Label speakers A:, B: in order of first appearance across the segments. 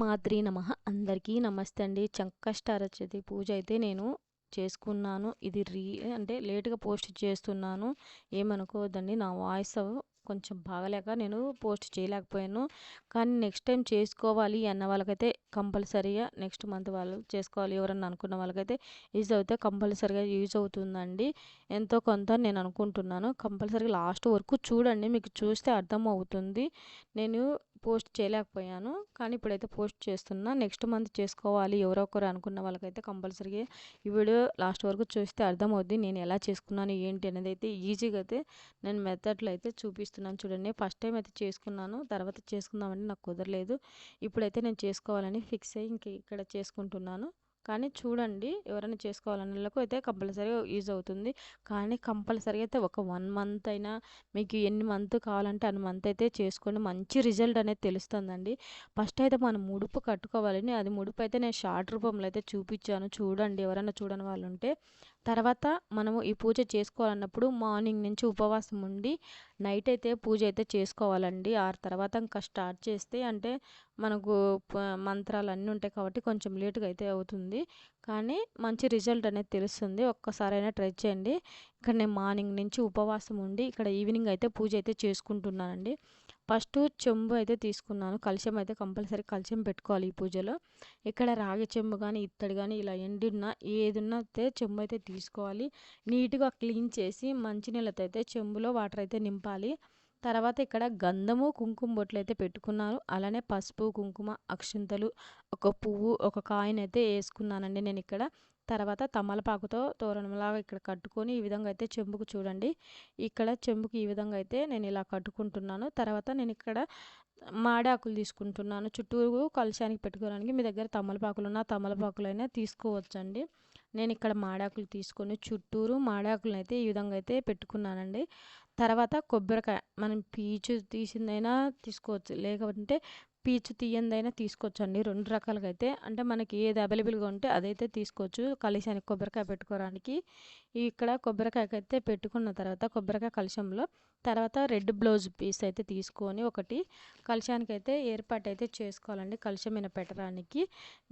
A: మాద్రి నమ. అందరికీ నమస్తే అండి. చంకష్టారచతి పూజ అయితే నేను చేసుకున్నాను. ఇది రీ అంటే లేట్గా పోస్ట్ చేస్తున్నాను. ఏమనుకోవద్దండి. నా వాయిస్ కొంచెం బాగలేక నేను పోస్ట్ చేయలేకపోయాను. కానీ నెక్స్ట్ టైం చేసుకోవాలి అన్న వాళ్ళకైతే కంపల్సరీగా నెక్స్ట్ మంత్ వాళ్ళు చేసుకోవాలి. ఎవరన్నా అనుకున్న వాళ్ళకైతే యూజ్ అవుతే కంపల్సరీగా యూజ్ అవుతుందండి. ఎంతో కొంత నేను అనుకుంటున్నాను. కంపల్సరీగా లాస్ట్ వరకు చూడండి. మీకు చూస్తే అర్థం అవుతుంది నేను పోస్ట్ చేయలేకపోయాను. కానీ ఇప్పుడైతే పోస్ట్ చేస్తున్నా. నెక్స్ట్ మంత్ చేసుకోవాలి. ఎవరో ఒకరు అనుకున్న వాళ్ళకైతే కంపల్సరీగా ఈ వీడియో లాస్ట్ వరకు చూస్తే అర్థమవుద్ది. నేను ఎలా చేసుకున్నాను ఏంటి అనేది అయితే ఈజీగా అయితే నేను మెథడ్లో అయితే చూపిస్తున్నాను. చూడండి ఫస్ట్ టైం అయితే చేసుకున్నాను. తర్వాత చేసుకుందామంటే నాకు కుదరలేదు. ఇప్పుడైతే నేను చేసుకోవాలని ఫిక్స్ అయ్యి ఇంక ఇక్కడ చేసుకుంటున్నాను. కానీ చూడండి ఎవరైనా చేసుకోవాలన్న వాళ్ళకు అయితే కంపల్సరీగా యూజ్ అవుతుంది. కానీ కంపల్సరీగా అయితే ఒక వన్ మంత్ అయినా మీకు ఎన్ని మంత్ కావాలంటే అన్ని మంత్ అయితే చేసుకోండి. మంచి రిజల్ట్ అనేది తెలుస్తుందండి. ఫస్ట్ అయితే మనం ముడుపు కట్టుకోవాలని అది ముడుపు అయితే నేను షార్ట్ రూపంలో అయితే చూపించాను. చూడండి ఎవరైనా చూడని వాళ్ళు ఉంటే తర్వాత మనము ఈ పూజ చేసుకోవాలన్నప్పుడు మార్నింగ్ నుంచి ఉపవాసం ఉండి నైట్ అయితే పూజ అయితే చేసుకోవాలండి. ఆ తర్వాత ఇంకా స్టార్ట్ చేస్తే అంటే మనకు మంత్రాలు అన్నీ ఉంటాయి కాబట్టి కొంచెం లేటుగా అయితే అవుతుంది. కానీ మంచి రిజల్ట్ అనేది తెలుస్తుంది. ఒక్కసారైనా ట్రై చేయండి. ఇక్కడ నేను మార్నింగ్ నుంచి ఉపవాసం ఉండి ఇక్కడ ఈవినింగ్ అయితే పూజ అయితే చేసుకుంటున్నానండి. ఫస్ట్ చెంబు అయితే తీసుకున్నాను. కలశం అయితే కంపల్సరీ కలశం పెట్టుకోవాలి ఈ పూజలో. ఇక్కడ రాగి చెంబు కానీ ఇత్తడి కానీ ఇలా ఎండిన్న ఏదున్నా అయితే చెంబు అయితే తీసుకోవాలి. నీట్గా క్లీన్ చేసి మంచినీళ్ళతో అయితే చెంబులో వాటర్ అయితే నింపాలి. తర్వాత ఇక్కడ గంధము కుంకుమ బొట్లు అయితే పెట్టుకున్నాను. అలానే పసుపు కుంకుమ అక్షింతలు ఒక పువ్వు ఒక కాయిన్ అయితే వేసుకున్నానండి నేను ఇక్కడ. తర్వాత తమలపాకుతో తోరణంలాగా ఇక్కడ కట్టుకొని ఈ విధంగా అయితే చెంబుకు చూడండి. ఇక్కడ చెంబుకి ఈ విధంగా అయితే నేను ఇలా కట్టుకుంటున్నాను. తర్వాత నేను ఇక్కడ మాడాకులు తీసుకుంటున్నాను. చుట్టూరు కలుషానికి పెట్టుకోవడానికి మీ దగ్గర తమలపాకులు ఉన్న తమలపాకులైనా తీసుకోవచ్చండి. నేను ఇక్కడ మాడాకులు తీసుకొని చుట్టూరు మాడాకులను అయితే ఈ విధంగా అయితే పెట్టుకున్నానండి. తర్వాత కొబ్బరికాయ మనం పీచు తీసిందైనా తీసుకోవచ్చు. లేకపోతే పీచు తీయందైనా తీసుకోవచ్చండి. రెండు రకాలుగా అయితే అంటే మనకి ఏది అవైలబుల్గా ఉంటే అదైతే తీసుకోవచ్చు. కలిశానికి కొబ్బరికాయ పెట్టుకోవడానికి. ఇక్కడ కొబ్బరికాయకి అయితే పెట్టుకున్న తర్వాత కొబ్బరికాయ కలశంలో తర్వాత రెడ్ బ్లౌజ్ పీస్ అయితే తీసుకొని ఒకటి కలశానికి అయితే ఏర్పాటు అయితే చేసుకోవాలండి. కలశం మీద పెట్టడానికి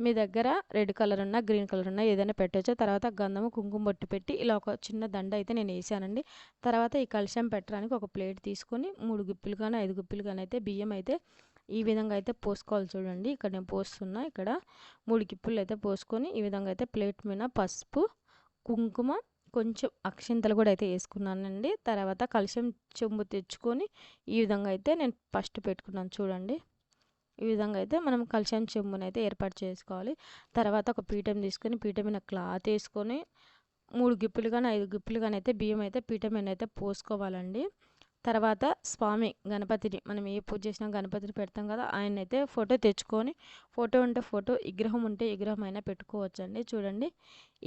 A: మీ దగ్గర రెడ్ కలర్ ఉన్న గ్రీన్ కలర్ ఉన్న ఏదైనా పెట్టవచ్చు తర్వాత గంధము కుంకుమ బొట్టు పెట్టి ఇలా ఒక చిన్న దండ అయితే నేను వేసానండి. తర్వాత ఈ కలశం పెట్టడానికి ఒక ప్లేట్ తీసుకొని మూడు గుప్పిలు కానీ ఐదు గుప్పిలు కానీ అయితే బియ్యం అయితే ఈ విధంగా అయితే పోసుకోవాలి చూడండి. ఇక్కడ నేను పోస్తున్నా. ఇక్కడ మూడు గిప్పులు అయితే పోసుకొని ఈ విధంగా అయితే ప్లేట్ మీద పసుపు కుంకుమ కొంచెం అక్షింతలు కూడా అయితే వేసుకున్నానండి. తర్వాత కలుషం చెంబు తెచ్చుకొని ఈ విధంగా అయితే నేను ఫస్ట్ పెట్టుకున్నాను చూడండి. ఈ విధంగా అయితే మనం కలుషం చెంబుని అయితే ఏర్పాటు చేసుకోవాలి. తర్వాత ఒక పీఠం తీసుకొని పీఠం మీద క్లాత్ వేసుకొని మూడు గిప్పులు కానీ ఐదు గిప్పులు కానీ అయితే బియ్యం అయితే పీఠం మీద అయితే పోసుకోవాలండి. తర్వాత స్వామి గణపతిని మనం ఏ పూజ చేసినా గణపతిని పెడతాం కదా ఆయన అయితే ఫోటో తెచ్చుకొని ఫోటో ఉంటే ఫోటో విగ్రహం ఉంటే విగ్రహం అయినా పెట్టుకోవచ్చండి చూడండి.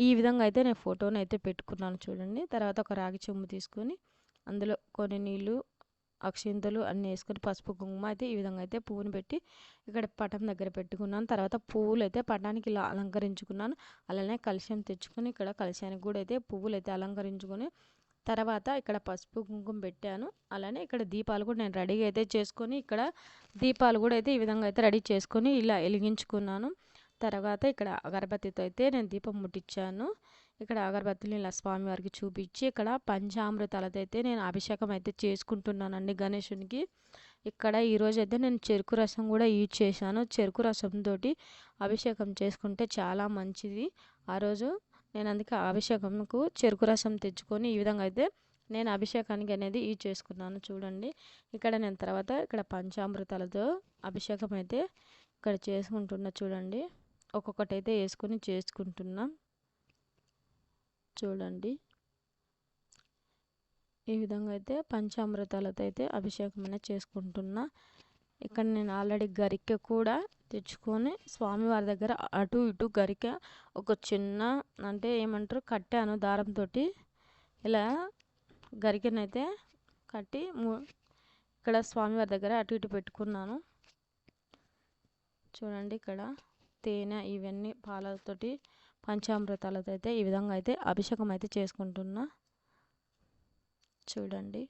A: ఈ విధంగా అయితే నేను ఫోటోని అయితే పెట్టుకున్నాను చూడండి. తర్వాత ఒక రాగి చెంబు తీసుకొని అందులో కొన్ని నీళ్ళు అక్షింతలు అన్నీ వేసుకొని పసుపు కుంకుమ అయితే ఈ విధంగా అయితే పువ్వుని పెట్టి ఇక్కడ పటం దగ్గర పెట్టుకున్నాను. తర్వాత పువ్వులు అయితే పటానికి ఇలా అలంకరించుకున్నాను. అలానే కలశం తెచ్చుకొని ఇక్కడ కలశానికి కూడా అయితే పువ్వులు అయితే అలంకరించుకొని తర్వాత ఇక్కడ పసుపు కుంకుమ పెట్టాను. అలానే ఇక్కడ దీపాలు కూడా నేను రెడీగా అయితే చేసుకొని ఇక్కడ దీపాలు కూడా అయితే ఈ విధంగా అయితే రెడీ చేసుకొని ఇలా వెలిగించుకున్నాను. తర్వాత ఇక్కడ అగరబత్తితో అయితే నేను దీపం ముట్టించాను ఇక్కడ అగరబత్తిని ఇలా స్వామివారికి చూపించి ఇక్కడ పంచామృతాలతో అయితే నేను అభిషేకం అయితే చేసుకుంటున్నానండి గణేషునికి ఇక్కడ ఈరోజు అయితే నేను చెరుకు రసం కూడా యూజ్ చేశాను. చెరుకు రసంతో అభిషేకం చేసుకుంటే చాలా మంచిది. ఆ రోజు నేను అందుకే అభిషేకంకు చెరుకు రసం తెచ్చుకొని ఈ విధంగా అయితే నేను అభిషేకానికి అనేది యూజ్ చేసుకున్నాను. చూడండి. ఇక్కడ నేను తర్వాత ఇక్కడ పంచామృతాలతో అభిషేకం అయితే ఇక్కడ చేసుకుంటున్నా చూడండి. ఒక్కొక్కటి అయితే వేసుకొని చేసుకుంటున్నా. చూడండి. ఈ విధంగా అయితే పంచామృతాలతో అయితే అభిషేకం అనేది చేసుకుంటున్నా. ఇక్కడ నేను ఆల్రెడీ గరికె కూడా తెచ్చుకొని స్వామివారి దగ్గర అటు ఇటు గరిక ఒక చిన్న అంటే ఏమంటారు కట్టాను దారంతో ఇలా గరికనైతే కట్టి ఇక్కడ స్వామివారి దగ్గర అటు ఇటు పెట్టుకున్నాను. చూడండి ఇక్కడ తేనె ఇవన్నీ పాలతోటి పంచామృతాలతో అయితే ఈ విధంగా అయితే అభిషేకం అయితే చేసుకుంటున్నా. చూడండి.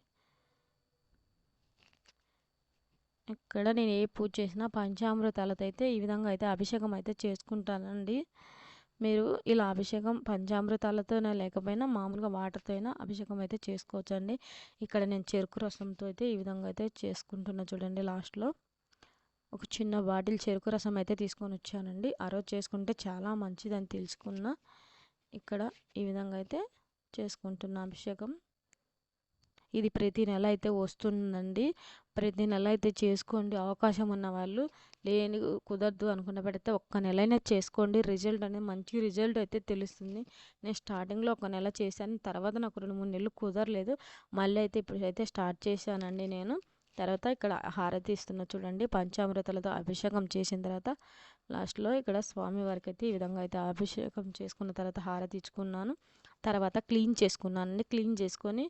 A: ఇక్కడ నేను ఏ పూజ చేసినా పంచామృతాలతో అయితే ఈ విధంగా అయితే అభిషేకం అయితే చేసుకుంటానండి. మీరు ఇలా అభిషేకం పంచామృతాలతోనే లేకపోయినా మామూలుగా వాటర్తో అయినా అభిషేకం అయితే చేసుకోవచ్చండి. ఇక్కడ నేను చెరుకు రసంతో అయితే ఈ విధంగా అయితే చేసుకుంటున్నా చూడండి లాస్ట్లో. ఒక చిన్న బాటిల్ చెరుకు రసం అయితే తీసుకొని వచ్చానండి. ఆ రోజు చేసుకుంటే చాలా మంచిదని తెలుసుకున్న. ఇక్కడ ఈ విధంగా అయితే చేసుకుంటున్నా అభిషేకం. ఇది ప్రతి నెల అయితే వస్తుందండి. ప్రతి నెల అయితే చేసుకోండి. అవకాశం ఉన్న వాళ్ళు లేని కుదరదు అనుకున్న పెడితే ఒక్క నెల అయినా చేసుకోండి. రిజల్ట్ అనేది మంచి రిజల్ట్ అయితే తెలుస్తుంది. నేను స్టార్టింగ్లో ఒక నెల చేశాను. తర్వాత నాకు రెండు మూడు నెలలు కుదరలేదు. మళ్ళీ అయితే ఇప్పుడైతే స్టార్ట్ చేశానండి నేను. తర్వాత ఇక్కడ హారతి ఇస్తున్న చూడండి. పంచామృతాలతో అభిషేకం చేసిన తర్వాత లాస్ట్లో ఇక్కడ స్వామివారికి అయితే ఈ విధంగా అయితే అభిషేకం చేసుకున్న తర్వాత హారతి ఇచ్చుకున్నాను. తర్వాత క్లీన్ చేసుకున్నాను. అండి క్లీన్ చేసుకొని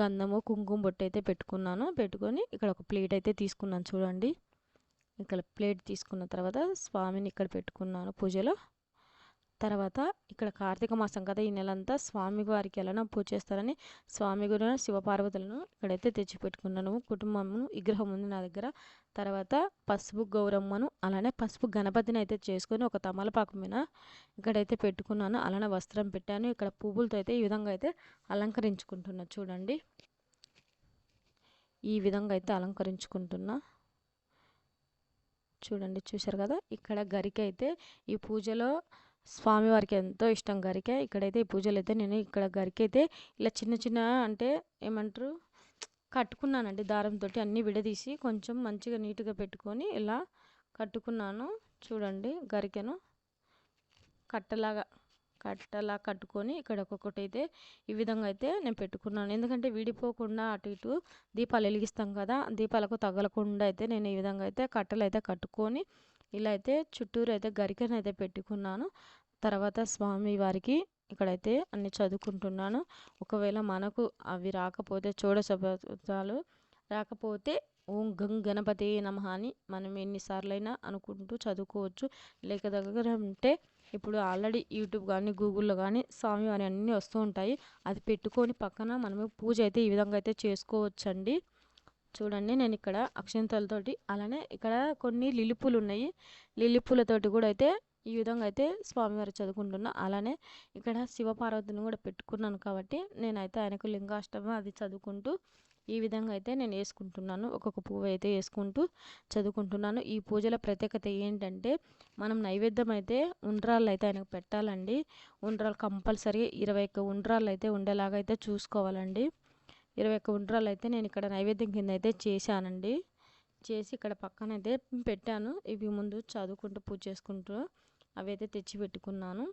A: గంధము కుంకుమ బొట్టు అయితే పెట్టుకున్నాను. పెట్టుకొని ఇక్కడ ఒక ప్లేట్ అయితే తీసుకున్నాను చూడండి. ఇక్కడ ప్లేట్ తీసుకున్న తర్వాత స్వామిని ఇక్కడ పెట్టుకున్నాను పూజలో. తర్వాత ఇక్కడ కార్తీక మాసం కదా ఈ నెలంతా స్వామి వారికి ఎలా పూజ చేస్తారని స్వామి గురు శివపార్వతులను ఇక్కడైతే తెచ్చి పెట్టుకున్నాను కుటుంబము విగ్రహం ఉంది నా దగ్గర. తర్వాత పసుపు గౌరమ్మను అలానే పసుపు గణపతిని అయితే చేసుకొని ఒక తమలపాకు మీద ఇక్కడైతే పెట్టుకున్నాను. అలానే వస్త్రం పెట్టాను. ఇక్కడ పువ్వులతో అయితే ఈ విధంగా అయితే అలంకరించుకుంటున్నా. చూడండి. ఈ విధంగా అయితే అలంకరించుకుంటున్నా. చూడండి చూశారు కదా? ఇక్కడ గరికైతే ఈ పూజలో స్వామివారికి ఎంతో ఇష్టం గరిక. ఇక్కడైతే ఈ పూజలు అయితే నేను ఇక్కడ గరికైతే ఇలా చిన్న చిన్న అంటే ఏమంటారు? కట్టుకున్నానండి దారంతో అన్నీ విడదీసి కొంచెం మంచిగా నీట్గా పెట్టుకొని ఇలా కట్టుకున్నాను. చూడండి గరికెను కట్టలాగా కట్టలా కట్టుకొని ఇక్కడ ఒక్కొక్కటి అయితే ఈ విధంగా అయితే నేను పెట్టుకున్నాను. ఎందుకంటే విడిపోకుండా అటు ఇటు దీపాలు వెలిగిస్తాం కదా దీపాలకు తగలకుండా అయితే నేను ఈ విధంగా అయితే కట్టలు అయితే కట్టుకొని ఇలా అయితే చుట్టూరు అయితే గరికను అయితే పెట్టుకున్నాను. తర్వాత స్వామి వారికి ఇక్కడైతే అన్ని చదువుకుంటున్నాను. ఒకవేళ మనకు అవి రాకపోతే చూడశబ్దాలు రాకపోతే ఓం గం గణపతి నమ అని మనం ఎన్నిసార్లైనా అనుకుంటూ చదువుకోవచ్చు. లేక దగ్గర ఉంటే ఇప్పుడు ఆల్రెడీ యూట్యూబ్ కానీ గూగుల్లో కానీ స్వామివారి అన్నీ వస్తూ ఉంటాయి. అది పెట్టుకొని పక్కన మనము పూజ అయితే ఈ విధంగా అయితే చేసుకోవచ్చండి. చూడండి నేను ఇక్కడ అక్షంతలతోటి అలానే ఇక్కడ కొన్ని లిలిపులు ఉన్నాయి లిలిపులతోటి కూడా అయితే ఈ విధంగా అయితే స్వామివారు చదువుకుంటున్నా. అలానే ఇక్కడ శివపార్వతిని కూడా పెట్టుకున్నాను కాబట్టి నేనైతే ఆయనకు లింగాష్టమం అది చదువుకుంటూ ఈ విధంగా అయితే నేను వేసుకుంటున్నాను. ఒక్కొక్క పువ్వు అయితే వేసుకుంటూ చదువుకుంటున్నాను. ఈ పూజల ప్రత్యేకత ఏంటంటే మనం నైవేద్యం అయితే ఉండ్రాళ్ళు అయితే ఆయనకు పెట్టాలండి. ఉండ్రాలు కంపల్సరీ ఇరవై ఒక్క ఉండ్రాళ్ళు అయితే ఉండేలాగా అయితే చూసుకోవాలండి. ఇరవై ఒక్క ఉండ్రాలు అయితే నేను ఇక్కడ నైవేద్యం కింద అయితే చేశానండి. చేసి ఇక్కడ పక్కన అయితే పెట్టాను. ఇవి ముందు చదువుకుంటూ పూజ చేసుకుంటూ అవి అయితే తెచ్చి పెట్టుకున్నాను.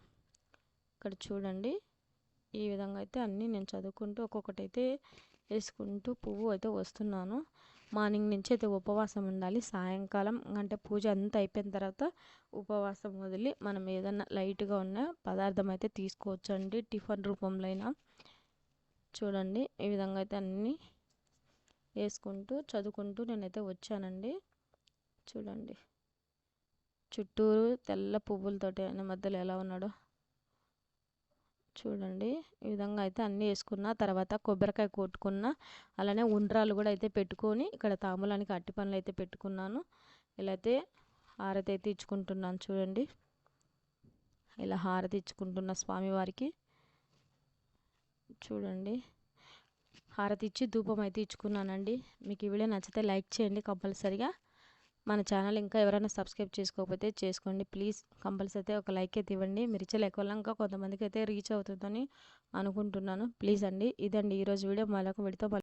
A: ఇక్కడ చూడండి. ఈ విధంగా అయితే అన్నీ నేను చదువుకుంటూ ఒక్కొక్కటి అయితే వేసుకుంటూ పువ్వు అయితే వస్తున్నాను. మార్నింగ్ నుంచి అయితే ఉపవాసం ఉండాలి. సాయంకాలం అంటే పూజ అంతా అయిపోయిన తర్వాత ఉపవాసం వదిలి మనం ఏదన్నా లైట్గా ఉన్న పదార్థం అయితే తీసుకోవచ్చండి. టిఫిన్ రూపంలో అయినా చూడండి ఈ విధంగా అయితే అన్నీ వేసుకుంటూ చదువుకుంటూ నేనైతే వచ్చానండి. చూడండి. చుట్టూరు తెల్ల పువ్వులతోటి ఆయన మధ్యలో ఎలా ఉన్నాడో. చూడండి. ఈ విధంగా అయితే అన్నీ వేసుకున్న తర్వాత కొబ్బరికాయ కొట్టుకున్న అలానే ఉండ్రాలు కూడా అయితే పెట్టుకొని ఇక్కడ తాంబూలానికి అట్టి పనులు అయితే పెట్టుకున్నాను. ఇలా అయితే హారతి అయితే ఇచ్చుకుంటున్నాను చూడండి. ఇలా హారతి ఇచ్చుకుంటున్న స్వామివారికి. చూడండి. హారతి ఇచ్చి ధూపం అయితే ఇచ్చుకున్నానండి. మీకు ఈ వీడియో నచ్చితే లైక్ చేయండి కంపల్సరిగా. మన ఛానల్ ఇంకా ఎవరైనా సబ్స్క్రైబ్ చేసుకోకపోతే చేసుకోండి. ప్లీజ్ కంపల్సరీ అయితే ఒక లైక్ అయితే ఇవ్వండి. మీరు ఇచ్చే లైక్ వల్ల ఇంకా కొంతమందికి అయితే రీచ్ అవుతుందని అనుకుంటున్నాను. ప్లీజ్ అండి. ఇదండి. ఈరోజు వీడియో. మరొక వీడితో